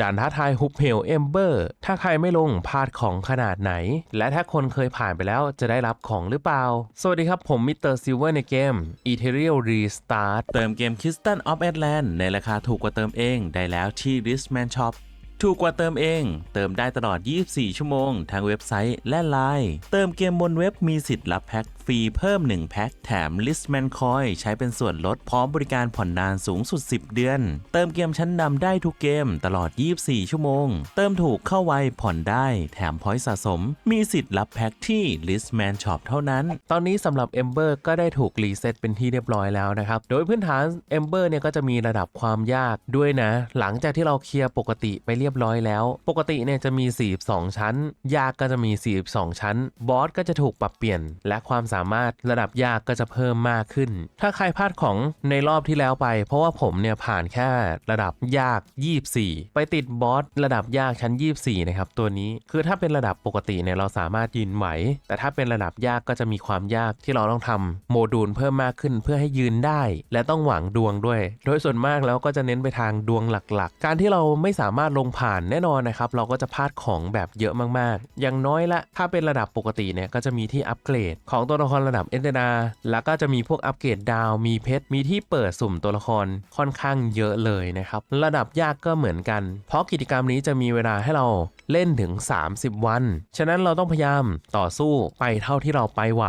ด่านท้าทายฮุบเฮลเอมเบอร์ ถ้าใครไม่ลงพลาดของขนาดไหน และถ้าคนเคยผ่านไปแล้วจะได้รับของหรือเปล่า สวัสดีครับผมมิสเตอร์ซิลเวอร์ในเกม Ethereal Restart เติมเกม Crystal of Atlant ในราคาถูกกว่าเติมเองได้แล้วที่ Richman Shop ถูกกว่าเติมเอง เติมได้ตลอด 24 ชั่วโมง ทางเว็บไซต์และไลน์ เติมเกมบนเว็บมีสิทธิ์รับแพ็ค ฟรีเพิ่ม 1 แพ็คแถม Listman Coin ใช้เป็นส่วนลดพร้อมบริการผ่อนนานสูงสุด 10 เดือน เติมเกมชั้นนำได้ทุกเกมตลอด 24 ชั่วโมง เติมถูกเข้าไวผ่อนได้แถมพอยต์สะสม มีสิทธิ์รับแพ็คที่ Listman Shop เท่านั้น ตอนนี้สำหรับ Ember ก็ได้ถูกรีเซ็ตเป็นที่เรียบร้อยแล้วนะครับ โดยพื้นฐาน Ember เนี่ยก็จะมีระดับความยากด้วยนะ หลังจากที่เราเคลียร์ปกติไปเรียบร้อยแล้ว ปกติเนี่ยจะมี 42 ชั้น ยากก็จะมี 42 ชั้น บอสก็จะถูกปรับเปลี่ยนและความสามารถระดับยากก็จะเพิ่มมากขึ้น ถ้าใครพลาดของในรอบที่แล้วไป เพราะว่าผมเนี่ยผ่านแค่ระดับยาก 24 ไปติดบอสระดับยากชั้น 24 นะครับ ตัวนี้คือถ้าเป็นระดับปกติเนี่ยเราสามารถยืนไหว แต่ถ้าเป็นระดับยากก็จะมีความยากที่เราต้องทำโมดูลเพิ่มมากขึ้นเพื่อให้ยืนได้ และต้องหวังดวงด้วย โดยส่วนมากแล้วก็จะเน้นไปทางดวงหลักๆ การที่เราไม่สามารถลงผ่านแน่นอนนะครับ เราก็จะพลาดของแบบเยอะมากๆ อย่างน้อยละ ถ้าเป็นระดับปกติเนี่ยก็จะมีที่อัปเกรดของตัวละครระดับเอ็นเตนาแล้วก็จะมีพวกอัปเกรดดาว มีเพชร มีที่เปิดสุ่มตัวละครค่อนข้างเยอะเลยนะครับ ระดับยากก็เหมือนกัน เพราะกิจกรรมนี้จะมีเวลาให้เราเล่นถึง 30 วัน ฉะนั้นเราต้องพยายามต่อสู้ไปเท่าที่เราไปไหว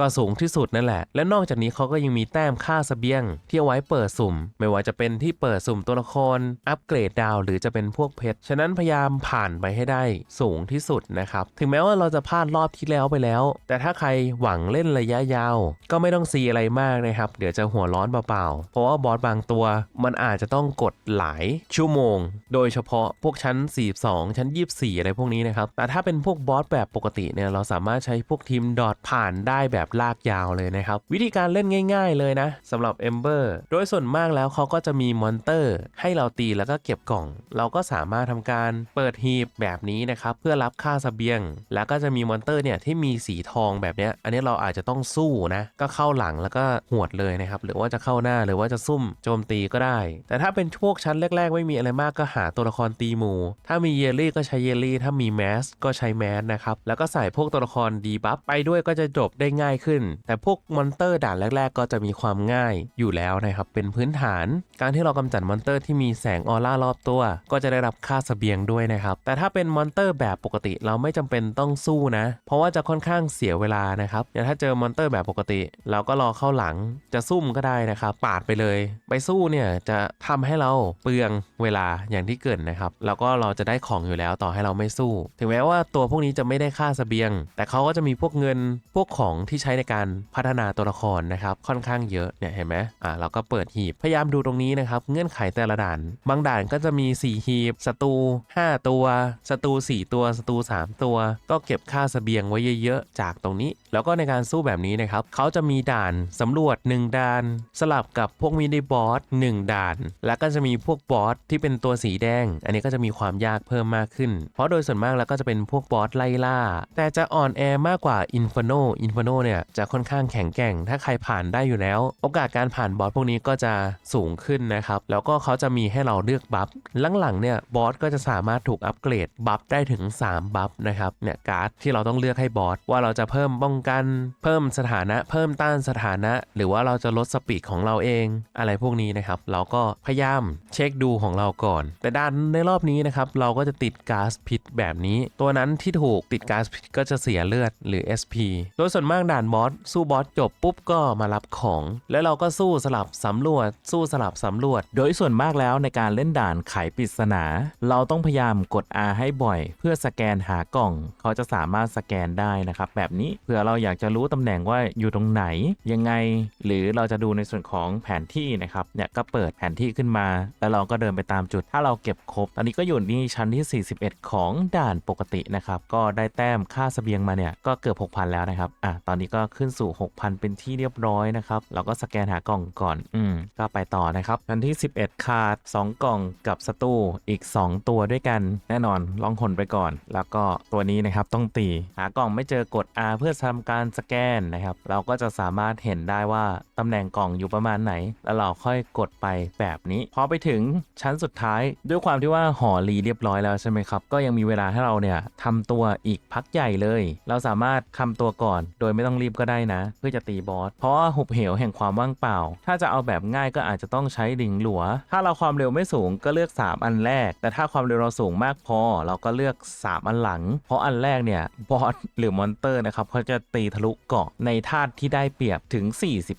ก็สูงที่สุดนั่นแหละ และนอกจากนี้เขาก็ยังมีแต้มค่าเสบียง ที่เอาไว้เปิดสุ่ม ไม่ว่าจะเป็นที่เปิดสุ่มตัวละคร อัปเกรดดาว หรือจะเป็นพวกเพชร ฉะนั้นพยายามผ่านไปให้ได้สูงที่สุดนะครับ ถึงแม้ว่าเราจะพลาดรอบที่แล้วไปแล้ว แต่ถ้าใครหวังเล่นระยะยาว ก็ไม่ต้องซีอะไรมากนะครับ เดี๋ยวจะหัวร้อนเปล่าๆ เพราะว่าบอสบางตัวมันอาจจะต้องกดหลายชั่วโมง โดยเฉพาะพวกชั้น 42 ชั้น 24 อะไรพวกนี้นะครับ แต่ถ้าเป็นพวกบอสแบบปกติเนี่ยเราสามารถใช้พวกทีมดอทผ่านได้แบบลากยาวเลยนะครับ วิธีการเล่นง่าย ๆ เลยนะสำหรับ Ember โดยส่วนมากแล้วเขาก็จะมีมอนเตอร์ ให้เราตีแล้วก็เก็บกล่อง เราก็สามารถทำการเปิดฮีบแบบนี้นะครับเพื่อรับค่าเสบียง แล้วก็จะมีมอนเตอร์เนี่ยที่มีสีทองแบบเนี้ยอันนี้เราอาจจะต้องสู้นะ ก็เข้าหลังแล้วก็หวดเลยนะครับ หรือว่าจะเข้าหน้าหรือว่าจะซุ่มโจมตีก็ได้ แต่ถ้าเป็นพวกชั้นแรก ๆ ไม่มีอะไรมากก็หาตัวละครตีหมู ถ้ามีเยลลี่ก็ใช้เยลลี่ ถ้ามีแมสก็ใช้แมสนะครับ แล้วก็ใส่พวกตัวละครดีบัฟไปด้วยก็จะจบได้ง่ายขึ้น แต่พวกมอนเตอร์ด่านแรก ๆ ก็จะมีความง่ายอยู่แล้วนะครับ เป็นพื้นฐาน การที่เรากำจัดมอนเตอร์ที่มีแสงออร่ารอบตัว ก็จะได้รับค่าเสบียงด้วยนะครับ แต่ถ้าเป็นมอนเตอร์แบบปกติเราไม่จำเป็นต้องสู้นะ เพราะว่าจะค่อนข้างเสียเวลานะครับอย่างถ้าเจอมอนเตอร์แบบปกติ เราก็รอเข้าหลังจะซุ่มก็ได้นะครับ ปาดไปเลย ไปสู้เนี่ยจะทำให้เราเปลืองเวลาอย่างที่เกิดนะครับ แล้วก็เราจะได้ของอยู่แล้วต่อให้เราไม่สู้ ถึงแม้ว่าตัวพวกนี้จะไม่ได้ค่าเสบียง แต่เขาก็จะมีพวกเงินพวกของที่ใช้ในการพัฒนาตัวละครนะครับค่อนข้างเยอะเนี่ยเห็นไหมอ่าเราก็เปิดหีบพยายามดูตรงนี้นะครับเงื่อนไขแต่ละด่าน บางด่านก็จะมี 4 หีบศัตรู5 ตัวศัตรู4 ตัวศัตรู3 ตัว ก็เก็บค่าเสบียงไว้เยอะๆ จากตรงนี้ แล้วก็ในการสู้แบบนี้นะครับเขาจะมีด่านสำรวจ 1 ด่าน สลับกับพวกมินิบอส1ด่าน แล้วก็จะมีพวกบอสที่เป็นตัวสีแดง อันนี้ก็จะมีความยากเพิ่มมากขึ้น เพราะโดยส่วนมากแล้วก็จะเป็นพวกบอสไล่ล่า แต่จะอ่อนแอมากกว่า Inferno Inferno เนี่ยจะค่อนข้างแข็งแกร่ง ถ้าใครผ่านได้อยู่แล้ว โอกาสการผ่านบอสพวกนี้ก็จะสูงขึ้นนะครับแล้วก็เขาจะมีให้เราเลือกบัฟหลังๆเนี่ยบอสก็จะสามารถถูกอัปเกรดบัฟได้ถึง 3 บัฟนะครับเนี่ยการ์ดที่เราต้องเลือกให้บอสว่าเราจะเพิ่มป้องกัน เพิ่มสถานะเพิ่มต้านสถานะ หรือว่าเราจะลดสปีดของเราเองอะไรพวกนี้นะครับ เราก็พยายามเช็คดูของเราก่อน แต่ด้านในรอบนี้นะครับ เราก็จะติดก๊าซพิษแบบนี้ ตัวนั้นที่ถูกติดก๊าซพิษก็จะเสียเลือดหรือ SP โดยส่วนมากด่านบอสสู้บอสจบปุ๊บก็มารับของ แล้วเราก็สู้สลับสำรวจ สู้สลับสำรวจ โดยส่วนมากแล้วในการเล่นด่านไขปริศนา เราต้องพยายามกด R ให้บ่อย เพื่อสแกนหากล่อง เขาจะสามารถสแกนได้นะครับแบบนี้เผื่อเราอยากจะรู้ตำแหน่งว่าอยู่ตรงไหนยังไง หรือเราจะดูในส่วนของแผนที่นะครับเนี่ยก็เปิดแผนที่ขึ้นมา แล้วเราก็เดินไปตามจุด ถ้าเราเก็บครบ ตอนนี้ก็อยู่ที่ชั้นที่ 41 ของด่านปกตินะครับ ก็ได้แต้มค่าเสบียงมาเนี่ยก็เกือบ 6,000 แล้วนะครับอะตอนนี้ก็ขึ้นสู่ 6,000 เป็นที่เรียบร้อยนะครับเราก็สแกนหากล่องก่อนอืมก็ไปต่อนะครับอันที่ 11 ขาด 2 กล่องกับสตูอีก 2 ตัวด้วยกันแน่นอนลองหนไปก่อน แล้วก็ตัวนี้นะครับต้องตีหากล่องไม่เจอกด R เพื่อทำการสแกนนะครับ เราก็จะสามารถเห็นได้ว่าตำแหน่งกล่องอยู่ประมาณไหน แล้วเราค่อยกดไปแบบนี้ พอไปถึงชั้นสุดท้าย ด้วยความที่ว่าห่อรีเรียบร้อยแล้วใช่ไหมครับ ก็ยังมีเวลาให้เราเนี่ยทำตัวอีกพักใหญ่เลย เราสามารถทำตัวก่อน โดยไม่ต้องรีบก็ได้นะ เพื่อจะตีบอส เพราะว่าหุบเหวแห่งความว่างเปล่า ถ้าจะเอาแบบง่ายก็อาจจะต้องใช้ลิงหลัว ถ้าเราความเร็วไม่สูงก็เลือก 3 อันแรก แต่ถ้าความเร็วเราสูงมากพอ เราก็เลือก 3 อันหลัง เพราะอันแรกเนี่ยบอสหรือมอนเตอร์นะครับเขาจะตีทะลุเกาะในธาตุที่ได้เปรียบถึง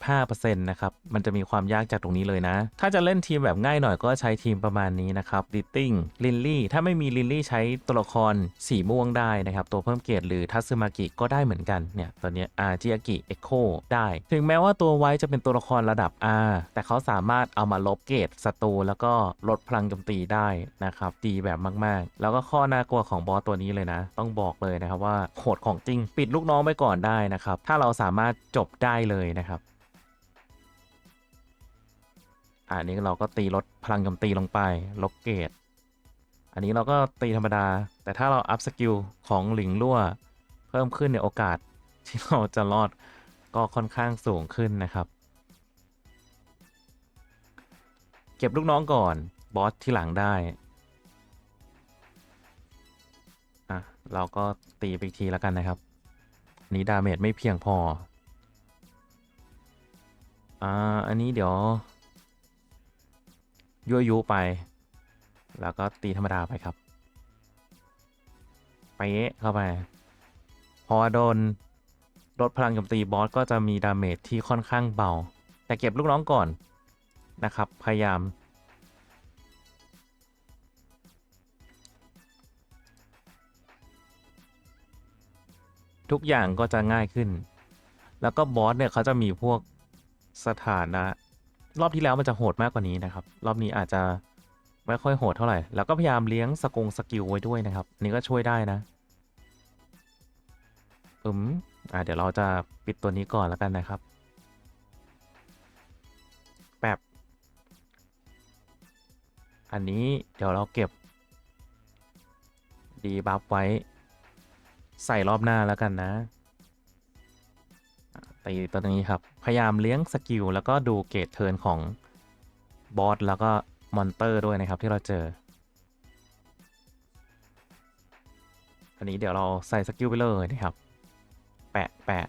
45%นะครับ มันจะมีความยากจากตรงนี้เลยนะ ถ้าจะเล่นทีมแบบง่ายหน่อยก็ใช้ทีมประมาณนี้นะครับดิตติ้งลินลี่ ถ้าไม่มีลินลี่ใช้ตัวละครสีม่วงได้นะครับ ตัวเพิ่มเกรดหรือทัซึมากิก็ได้เหมือนกัน เนี่ยตัวนี้อาจิอากิเอ็กโคได้ ถึงแม้ว่าตัวไว้จะเป็นตัวละครระดับ R แต่เขาสามารถเอามาลบเกรดศัตรูแล้วก็ลดพลังโจมตีได้นะครับ ดีแบบมาก ๆ แล้วก็ข้อน่ากลัวของบอสตัวนี้เลยนะ ต้องบอกเลยนะครับว่าโหดของจริง ปิดลูกน้องไปก่อนได้นะครับถ้าเราสามารถจบได้เลยนะครับอันนี้เราก็ตีลดพลังโจมตีลงไปลบเกรดอันนี้เราก็ตีธรรมดา แต่ถ้าเราอัพสกิลของหลิงลั่ว เพิ่มขึ้นในยโอกาสที่เราจะรอดก็ค่อนข้างสูงขึ้นนะครับ เก็บลูกน้องก่อนบอสที่หลังได้อะเราก็ตีไปอีกทีแล้วกันนะครับ อันนี้ดาเมจไม่เพียงพอ อ่า อันนี้เดี๋ยว ยั่วยุไป แล้วก็ตีธรรมดาไปครับ ไปเอะเข้าไป พอโดนลดพลังโจมตีบอสก็จะมีดาเมจที่ค่อนข้างเบา แต่เก็บลูกน้องก่อนนะครับ พยายาม ทุกอย่างก็จะง่ายขึ้น แล้วก็บอสเนี่ยเขาจะมีพวกสถานะ รอบที่แล้วมันจะโหดมากกว่านี้นะครับ รอบนี้อาจจะไม่ค่อยโหดเท่าไหร่ แล้วก็พยายามเลี้ยงสกงสกิลไว้ด้วยนะครับนนี้ก็ช่วยได้นะอืมอ่าเดี๋ยวเราจะปิดตัวนี้ก่อนแล้วกันนะครับ แป๊บ อันนี้เดี๋ยวเราเก็บ ดีบัฟไว้ ใส่รอบหน้าแล้วกันนะตีตัวนี้ครับ พยายามเลี้ยงสกิลแล้วก็ดูเกรดเทิร์นของบอสแล้วก็มอนเตอร์ด้วยนะครับที่เราเจอ อันนี้เดี๋ยวเราใส่สกิลไปเลยนะครับ แปะแปะ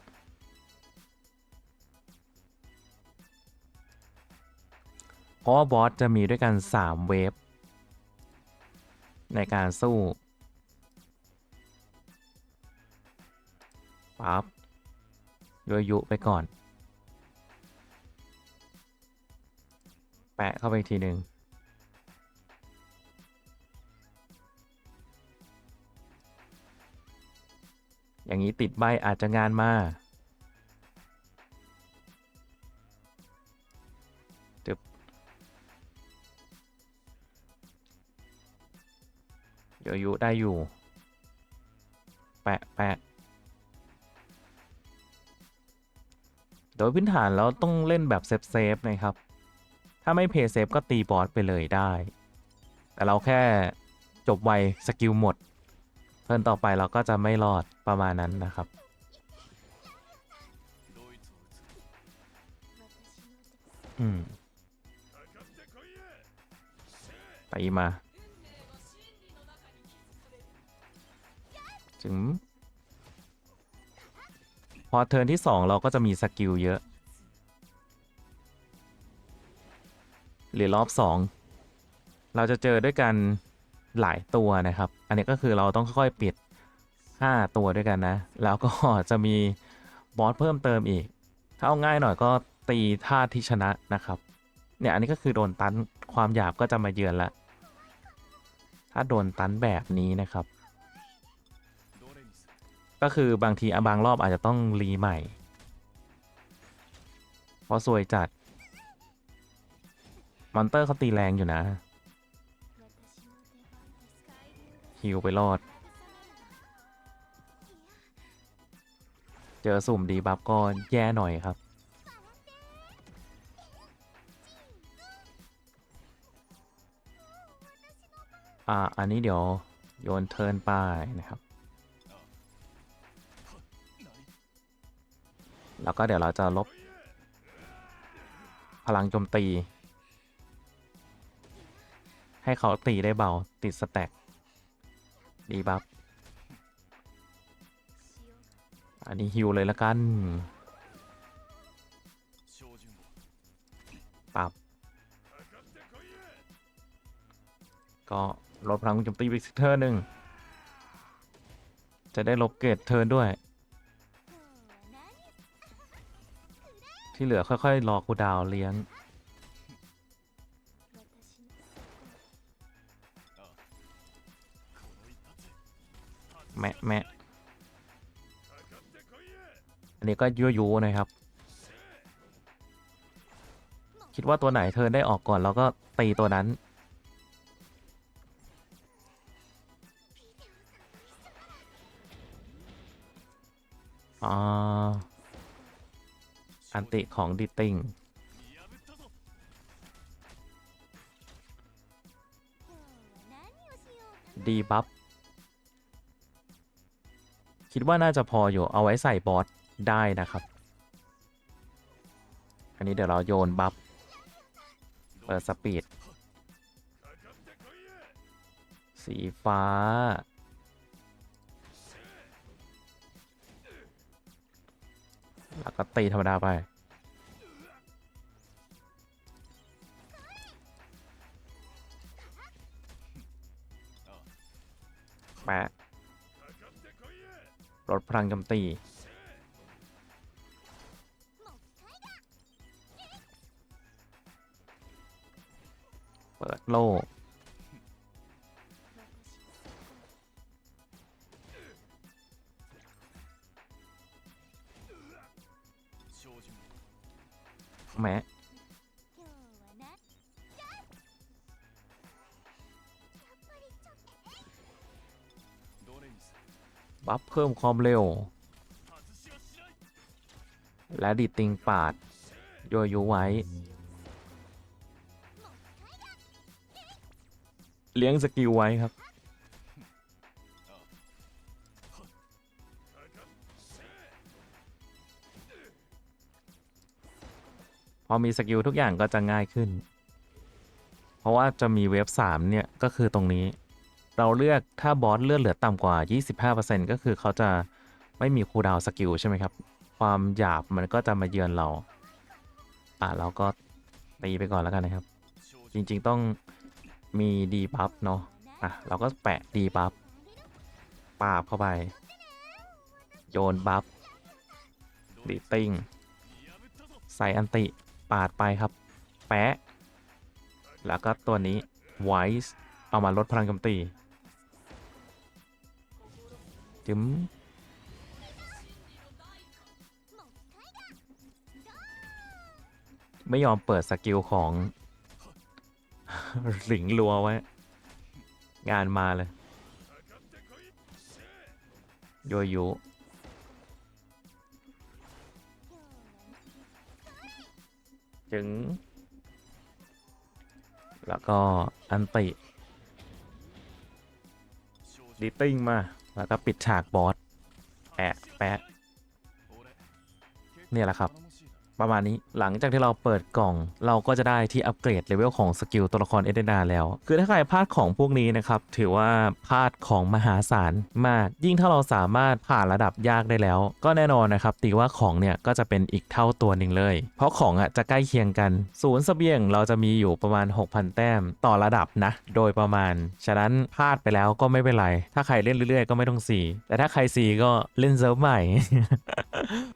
เพราะว่าบอสจะมีด้วยกัน 3 เวฟในการสู้ ปั๊บยั่วยุไปก่อน แปะเข้าไปอีกทีหนึ่งอย่างนี้ติดใบอาจจะงานมาจึบเดี๋ยวยุได้อยู่ แปะแปะ โดยพื้นฐานเราต้องเล่นแบบเซฟเซฟๆนะครับ ถ้าไม่เพย์เซฟก็ตีบอสไปเลยได้ แต่เราแค่จบไวสกิลหมด เพิ่นต่อไปเราก็จะไม่รอดประมาณนั้นนะครับ อืมตีมาถึง อเทิร์นที่ 2 เราก็จะมีสกิลเยอะ หรือรอบ 2 เราจะเจอด้วยกันหลายตัวนะครับ อันนี้ก็คือเราต้องค่อยๆปิด 5 ตัวด้วยกันนะ แล้วก็จะมีบอสเพิ่มเติมอีก ถ้าเอาง่ายหน่อยก็ตีท่าที่ชนะนะครับ เนี่ยอันนี้ก็คือโดนตันความหยาบก็จะมาเยือนละ ถ้าโดนตันแบบนี้นะครับ ก็คือบางทีอะบางรอบอาจจะต้องรีใหม่ เพราะสวยจัด มอนเตอร์เขาตีแรงอยู่นะ ฮิวไปรอด เจอสุ่มดีบัฟก็แย่หน่อยครับ อ่า อันนี้เดี๋ยวโยนเทิร์นไป้ายนะครับ แล้วก็เดี๋ยวเราจะลบ พลังโจมตี ให้เขาตีได้เบาติดสแต็กดีบัฟอันนี้ฮิวเลยละกันปรับ ก็ลดพลังโจมตีไปสักเทิร์หนึ่งจะได้ลบเกรดเทิร์นด้วย ที่เหลือค่อย ๆ รอคูดาวเลี้ยง แมะแมะอันนี้ก็ยั่วยุนะครับ คิดว่าตัวไหนเทิร์นได้ออกก่อนแล้วก็ตีตัวนั้น อ่า อันติของดิตติงดีบัฟคิดว่าน่าจะพออยู่เอาไว้ใส่บอสได้นะครับ อันนี้เดี๋ยวเราโยนบัฟเปิดสปีด สีฟ้า แล้วก็ตีธรรมดาไป แปะลดพลังโจมตีเปิดโล่ แมบัฟเพิ่มความเร็ว และดิดติงปาด โยยุไว้ เลี้ยงสกิลไว้ครับ อมีสกิลทุกอย่างก็จะง่ายขึ้น เพราะว่าจะมีเวฟ3เนี่ยก็คือตรงนี้ เราเลือกถ้าบอสเลือดเหลือต่ำกว่า 25%ก็คือเขาจะไม่มีคูลดาวสกิลใช่ไหมครับ ความหยาบมันก็จะมาเยือนเรา อะเราก็ตีไปก่อนแล้วกันนะครับ จริงๆต้องมีดีบัฟเนาะ อะเราก็แปะดีบัฟปาบเข้าไป โยนบัฟดีติ้งใส่อันติ ปาดไปครับ แปะ แล้วก็ตัวนี้ไวส์เอามาลดพลังโจมตีจึมไม่ยอมเปิดสกิลของหลิงรัวไว้ งานมาเลย โยยุ จึง แล้วก็อันติดิติ้งมา แล้วก็ปิดฉากบอสแปะแปะ เนี่ยแหละครับ ประมาณนี้หลังจากที่เราเปิดกล่อง เราก็จะได้ที่อัปเกรดเลเวลของสกิลตัวละครเอเดนาแล้ว คือถ้าใครพลาดของพวกนี้นะครับ ถือว่าพลาดของมหาศาลมาก ยิ่งถ้าเราสามารถผ่านระดับยากได้แล้ว ก็แน่นอนนะครับตีว่าของเนี่ยก็จะเป็นอีกเท่าตัวหนึ่งเลย เพราะของอะจะใกล้เคียงกันศูนย์เสบียงเราจะมีอยู่ประมาณ 6,000 แต้มต่อระดับนะ โดยประมาณ ฉะนั้นพลาดไปแล้วก็ไม่เป็นไร ถ้าใครเล่นเรื่อยๆ ก็ไม่ต้องสีแต่ถ้าใครสีก็เล่นเซิร์ฟใหม่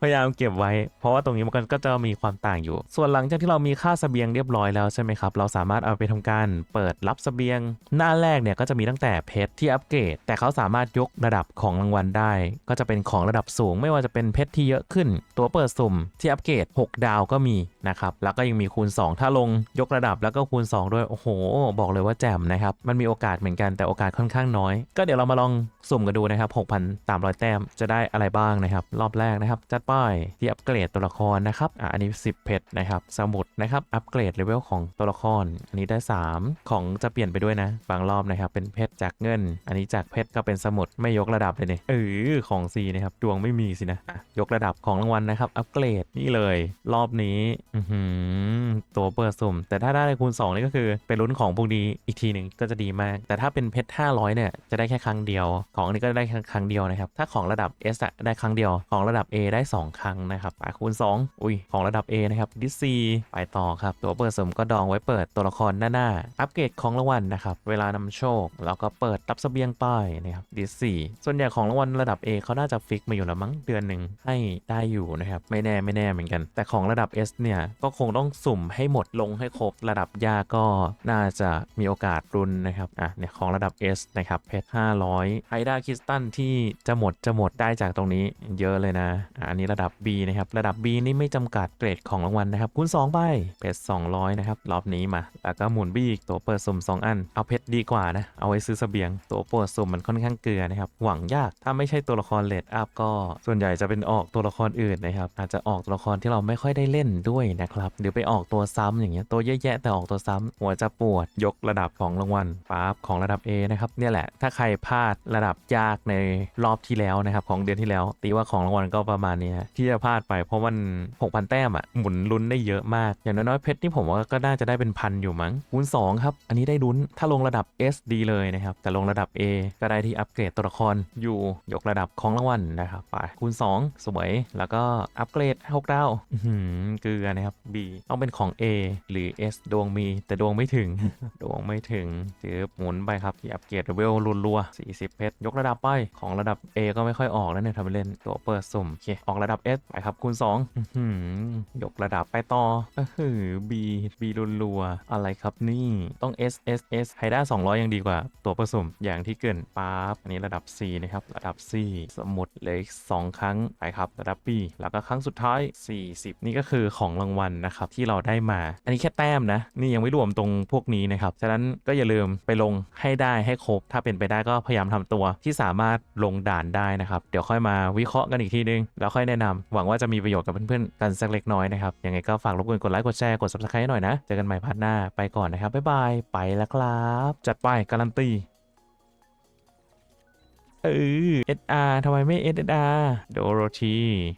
พยายามเก็บไว้ เพราะว่าตรงนี้มันก็จะจะมีความต่างอยู่ ส่วนหลังจากที่เรามีค่าสเสบียงเรียบร้อยแล้วใช่ไหมครับ เราสามารถเอาไปทำการเปิดรับสเสบียง หน้าแรกเนี่ยก็จะมีตั้งแต่เพชรที่อัปเกรด แต่เขาสามารถยกระดับของรางวัลได้ ก็จะเป็นของระดับสูง ไม่ว่าจะเป็นเพชรที่เยอะขึ้น ตัวเปิดสุ่มที่อัปเกรด 6 ดาวก็มีนะครับ แล้วก็ยังมีคูณ 2 ถ้าลงยกระดับแล้วก็คูณ 2 ด้วย โอ้โห บอกเลยว่าแจ่มนะครับ มันมีโอกาสเหมือนกันแต่โอกาสค่อนข้างน้อย ก็เดี๋ยวเรามาลองสุ่มกันดูนะครับ 6,300 แต้มจะได้อะไรบ้างนะครับ รอบแรกนะครับ จัดป้ายที่อัปเกรดตัวละครนะครับอะอันนี้ 10 เพชรนะครับ สมุดนะครับ อัปเกรดเลเวลของตัวละคร อันนี้ได้ 3 ของจะเปลี่ยนไปด้วยนะ บางรอบนะครับ เป็นเพชรจากเงิน อันนี้จากเพชรก็เป็นสมุดไม่ยกระดับเลยเนี่ยเออของ C นะครับ ดวงไม่มีสินะอะยกระดับของรางวัลนะครับ อัปเกรดนี่เลย รอบนี้อืตัวเปิดสุ่ม แต่ถ้าได้คูณ2นี่ก็คือเป็นลุ้นของพวกนี้อีกทีหนึ่งก็จะดีมาก แต่ถ้าเป็นเพชร500เนี่ยจะได้แค่ครั้งเดียวของนี้ก็ได้ครั้งเดียวนะครับ ถ้าของระดับ S อะได้ครั้งเดียว ของระดับ A ได้ 2 ครั้งนะครับไปคูณ 2 อุ้ย ของระดับ A นะครับดิซีไปต่อครับ ตัวเปิดสมก็ดองไว้เปิดตัวละครหน้าหน้าอัปเกรดของรางวัลนะครับ เวลานำโชค แล้วก็เปิดรับเสบียงป้ายนะครับดิซีส่วนใหญ่ของรางวัลระดับ A เขาน่าจะฟิกมาอยู่แล้วมั้งเดือนหนึ่งให้ได้อยู่นะครับไม่แน่ไม่แน่เหมือนกัน แต่ของระดับ S เนี่ยก็คงต้องสุ่มให้หมดลงให้ครบระดับยากก็น่าจะมีโอกาสรุนนะครับอะเนี่ยของระดับ S นะครับเพชร500ไฮด้าคริสตันที่จะหมดจะหมดได้จากตรงนี้เยอะเลยนะ อันนี้ระดับ B นะครับ ระดับ B นี่ไม่จำกัดเกรดของรางวัลนะครับคูณ2ไปเพชร200 นะครับ รอบนี้มา แล้วก็หมุนบีอีกตัวเปิดสุ่ม2 อัน เอาเพชรดีกว่านะ เอาไว้ซื้อเสบียง ตัวเปิดสุ่มมันค่อนข้างเกลือนะครับ หวังยากถ้าไม่ใช่ตัวละครเลดอัพก็ส่วนใหญ่จะเป็นออกตัวละครอื่นนะครับอาจจะออกตัวละครที่เราไม่ค่อยได้เล่นด้วยนะครับหรือไปออกตัวซ้ำอย่างเงี้ยตัวเยอะแยะแต่ออกตัวซ้ำหัวจะปวดยกระดับของรางวัลปั๊บของระดับ A นะครับเนี่ยแหละถ้าใครพลาดระดับยากในรอบที่แล้วนะครับของเดือนที่แล้ว ตีว่าของรางวัลก็ประมาณนี้ที่จะพลาดไปเพราะมัน 6,000 แต้มอะหมุนลุ้นได้เยอะมาก อย่างน้อยๆเพชรนี่ผมว่าก็น่าจะได้เป็นพันอยู่มั้งคูณ2ครับ อันนี้ได้ลุ้นถ้าลงระดับ S ดีเลยนะครับ แต่ลงระดับ A ก็ได้ที่อัปเกรดตัวละครอยู่ยกระดับของรางวัลนะครับไปคูณ 2 สวย แล้วก็อัปเกรด6ดาวอื้อหือเกลือนะครับ B ต้องเป็นของ A หรือ S ดวงมีแต่ดวงไม่ถึง ดวงไม่ถึงจืบหมุนไปครับที่อัปเกรดเวลรัวๆ40 เพชรยกระดับไปของระดับ A ก็ไม่ค่อยออกแล้วเนี่ยทำไปเล่นตัวเปิดสุ่มโอเคออกระดับ S ไปครับคูณ2อืยกระดับไปต่อเออหือ B B รัวๆอะไรครับนี่ต้อง S S S ไฮด้า200 ยังดีกว่า ตัวผสมอย่างที่เกินปั๊บอันนี้ระดับ C นะครับ ระดับ C สมุดเลืออีก2ครั้งไปครับ ระดับ B แล้วก็ครั้งสุดท้าย 40 นี่ก็คือของรางวัลนะครับที่เราได้มา อันนี้แค่แต้มนะ นี่ยังไม่รวมตรงพวกนี้นะครับ ฉะนั้นก็อย่าลืมไปลงให้ได้ให้ครบ ถ้าเป็นไปได้ก็พยายามทำตัวที่สามารถลงด่านได้นะครับ เดี๋ยวค่อยมาวิเคราะห์กันอีกทีนึง แล้วค่อยแนะนำหวังว่าจะมีประโยชน์กับเพื่อนๆกันสักเล็กน้อยนะครับ ยังไงก็ฝากรบกวนกดไลค์กดแชร์กด subscribe ให้หน่อยนะ เจอกันใหม่พาร์ทหน้าไปก่อนนะครับ บ๊ายบายไปแล้วครับ จัดไปการันตีเออ SR ทำไมไม่ SSR โดโรธี